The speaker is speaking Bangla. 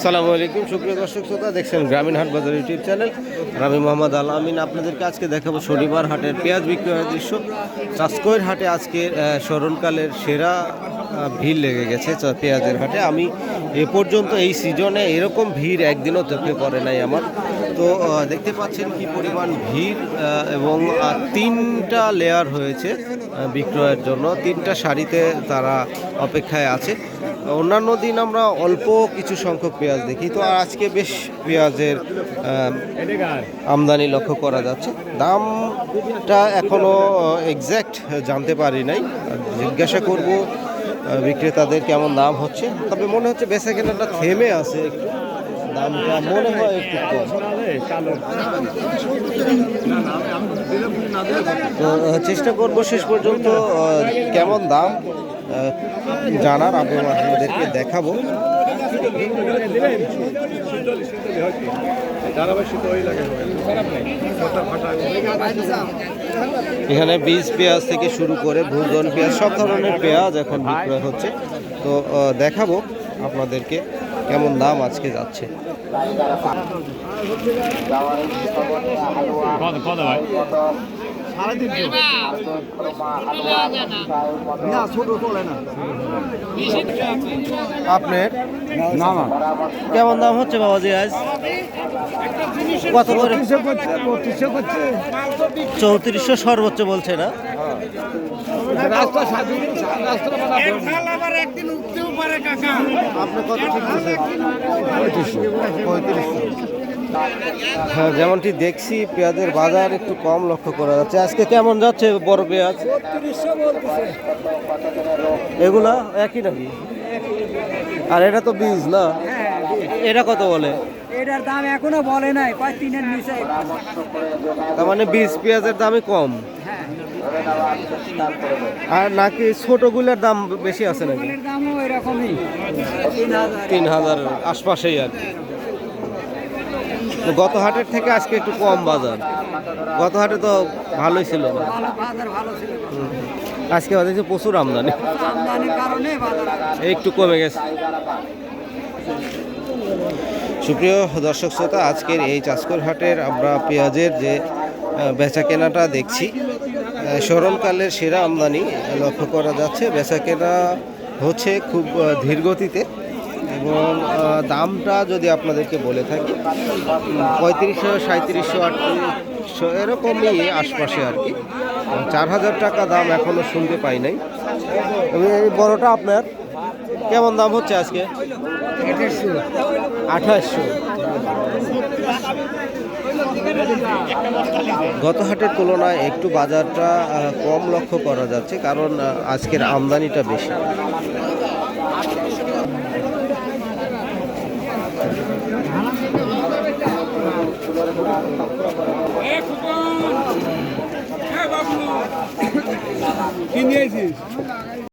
আসসালামু আলাইকুম, সুপ্রিয় দর্শক শ্রোতা, দেখছেন গ্রামীণ হাট বাজার ইউটিউব চ্যানেল। আমি মোহাম্মদ আল আমিন, আপনাদেরকে আজকে দেখাবো শনিবার হাটের পেঁয়াজ বিক্রয়ের দৃশ্য। চাষকৈর হাটে আজকে স্মরণকালের সেরা ভিড় লেগে গেছে পেঁয়াজের হাটে। আমি এ পর্যন্ত এই সিজনে এরকম ভিড় একদিনও চোখে পড়ে নাই আমার। তো দেখতে পাচ্ছেন কি পরিমাণ ভিড় এবং তিনটা লেয়ার হয়েছে বিক্রয়ের জন্য। তিনটা শাড়িতে তারা অপেক্ষায় আছে। অন্যান্য দিন আমরা অল্প কিছু সংখ্যক পেঁয়াজ দেখি। তো আজকে বেশ পেঁয়াজের আমদানি লক্ষ্য করা যাচ্ছে। দামটা এখনও এক্স্যাক্ট জানতে পারি নাই। জিজ্ঞাসা করব বিক্রেতাদের কেমন দাম হচ্ছে। তবে মনে হচ্ছে বেচা কেনাটা থেমে আছে একটু। দামটা মনে হয় একটু চেষ্টা করব শেষ পর্যন্ত কেমন দাম জানার আপনাদেরকে দেখাবো। এখানে বীজ পেঁয়াজ থেকে শুরু করে ভুজন পেঁয়াজ, সব ধরনের পেঁয়াজ এখন বিক্রয় হচ্ছে। তো দেখাবো আপনাদেরকে। কেমন দাম আজকে যাচ্ছে? কত আপনার কেমন দাম হচ্ছে বাবাজি আজ? কত করে? চৌত্রিশশো সর্বোচ্চ বলছে না আপনি কত ঠিক বলছেন পঁয়ত্রিশশো। হ্যাঁ যেমনটি দেখছি পেঁয়াজের বাজার একটু কম লক্ষ্য করা যাচ্ছে। আজকে কেমন যাচ্ছে বড় পেঁয়াজ? এগুলা একই নাকি? আর এটা তো বীজ না? এটা কত বলে? এটার দাম এখনও বলে নাই কয় তিনের নিচে? তার মানে বীজ পেঁয়াজের দামই কম। আর নাকি ছোটগুলোর দাম বেশি আছে নাকি? দামও এরকমই। তিন হাজার আশপাশেই আর কি। গত হাটের থেকে আজকে একটু কম বাজার। গত হাটে তো ভালোই ছিল। আজকে বাজার প্রচুর আমদানি। একটু কমে গেছে। সুপ্রিয় দর্শক শ্রোতা আজকের এই চাষকর হাটের আমরা পেঁয়াজের যে বেচা কেনাটা দেখছি স্মরণকালের সেরা আমদানি লক্ষ্য করা যাচ্ছে। বেচা কেনা হচ্ছে খুব আহ, ধীর গতিতে এবং দামটা যদি আপনাদেরকে বলে থাকি পঁয়ত্রিশশো সাঁত্রিশশো আটত্রিশশো এরকমই আশপাশে আর কি। চার হাজার টাকা দাম এখনও শুনতে পাই নাই। এবং এই বড়টা আপনার? কেমন দাম হচ্ছে আজকে? আঠাশশো। গত হাটের তুলনায় একটু বাজারটা কম লক্ষ্য করা যাচ্ছে কারণ আজকের আমদানিটা বেশি। কি নিয়েছিস?